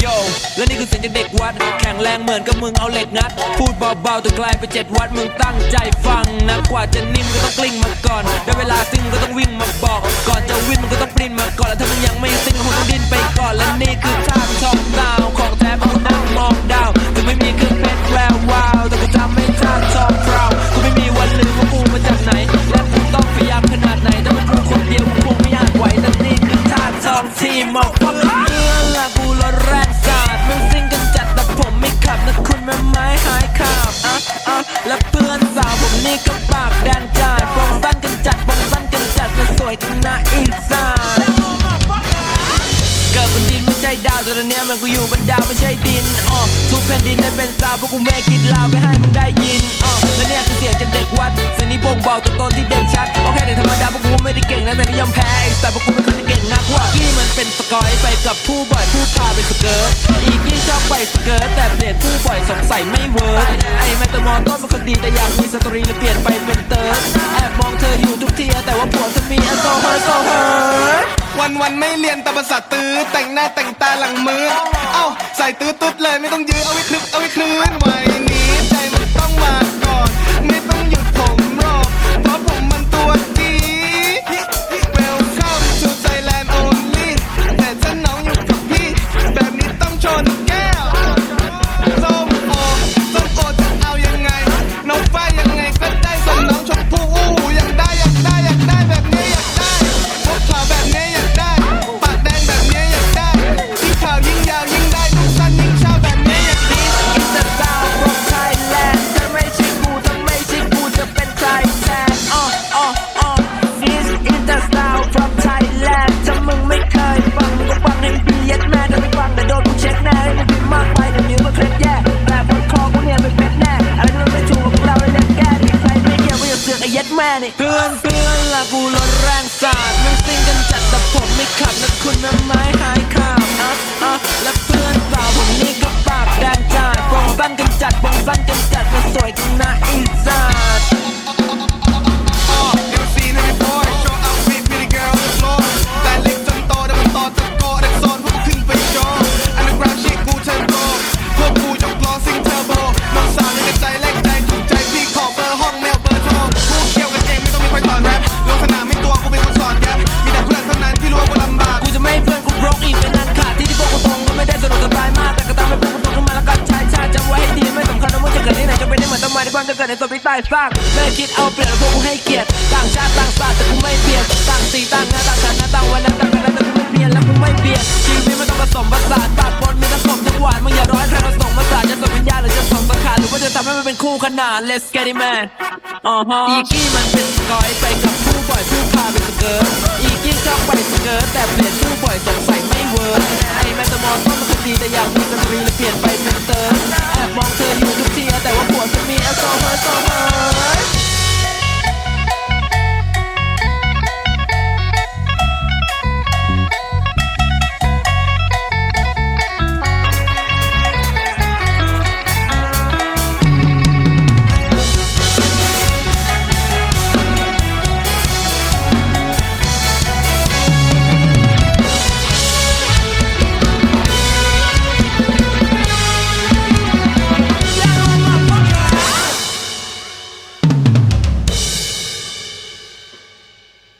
โยและนี่คือเสียงจากเด็กวัด แข็งแรงเหมือนกับมึงเอาเหล็กงัด พูดเบาๆแต่ไกลไปเจ็ดวัดมึงตั้งใจฟังนะกว่าจะนิ่มก็ต้องกลิ้งมาก่อน ได้เวลาซิ่งก็ต้องวิ่งมาบอก ก่อนจะวิ่งมันก็ต้องปริ้นมาก่อนแล้วถ้ามึงยังไม่ซิ่งก็คงต้องดิ้นไป วยกันนะอีสานเกิดบนดินไม่ใช่ดาวแต่ตอนนี้มันกูอยู่บนดาวไม่ใช่ดินอ๋อทุกแผ่นดินได้เป็นสาวเพราะกูไม่คิดลาวไปให้มึงได้ยินอ๋อและเนี่ยคือเสียงจากเด็กวัดเสียงนี้บ่งบอกตัวตนที่เด่นชัดโอเคแต่ธรรมดาพวกกูไม่ได้เก่งนะแต่ก็ยอมแพ้ไอ้แต่พวกกูเป็นคนที่เก่งนักว่ากี้มันเป็นสกอยไปกับผู้บ่อยผู้พาไปสเกิร์ตอีกี้ชอบไปสเกิร์ตแต่เปลี่ยนผู้บ่อยสงสัยไม่เวิร์กไอ้แมตตมอนต้นเป็นคนดีแต่อยากมีสตรีเลยเปลี่ยนไปเป็นเติร์ด ออยู่ทุกทีแต่ว่าผัวจะมีอโซเฮอร์โซเฮอร์วันวันไม่เรียนแต่ภาษาตื้อแต่งหน้าแต่งตาหลังมือเอ้าใส่ตื้อตุ๊ดเลยไม่ต้องยื้อเอาไว้คลึกเอาไว้คลื่นไว้ นี่เพื่อนเพื่อนละกูรถแรงสาดมึงซิ่งกันจัดแต่ผมไม่ขับนะคุณน้ำไม้หายขาดอะอะและเพื่อนสาวผมนี่ก็ปากแดงจ่ายปองสั้นกันจัดปองสั้นกันจัด เกิดในตัวพี่ใต้สร้างเลิกคิดเอาเปรียบแล้วพวกกูให้เกียรติต่างชาติต่างศาสตร์แต่กูไม่เปลี่ยนต่างสีต่างงานต่างฐานะต่างวันและต่างอะไรแต่กูไม่เปลี่ยนและกูไม่เปลี่ยนชีวิตมันต้องผสมผสานปากบนมีทั้งขมทั้งหวานมึงอย่ารอให้ใครผสมผสานจะส่งวิญญาณหรือจะส่งสังขารหรือว่าจะทำให้มันเป็นคู่ขนาน Let's get it man อ๋อฮะอีกี้มันเป็นสกอยไปกับผู้บ่อยผู้พาไปสเกิร์ตอีกี้ชอบไปสเกิร์ตแต่เปลี่ยนผู้บ่อยสงสัยไม่เวิร์กไอ้แมตตมอนต้นมันคดีแต่อยากมีสตรีเลยเปลี่ยนไป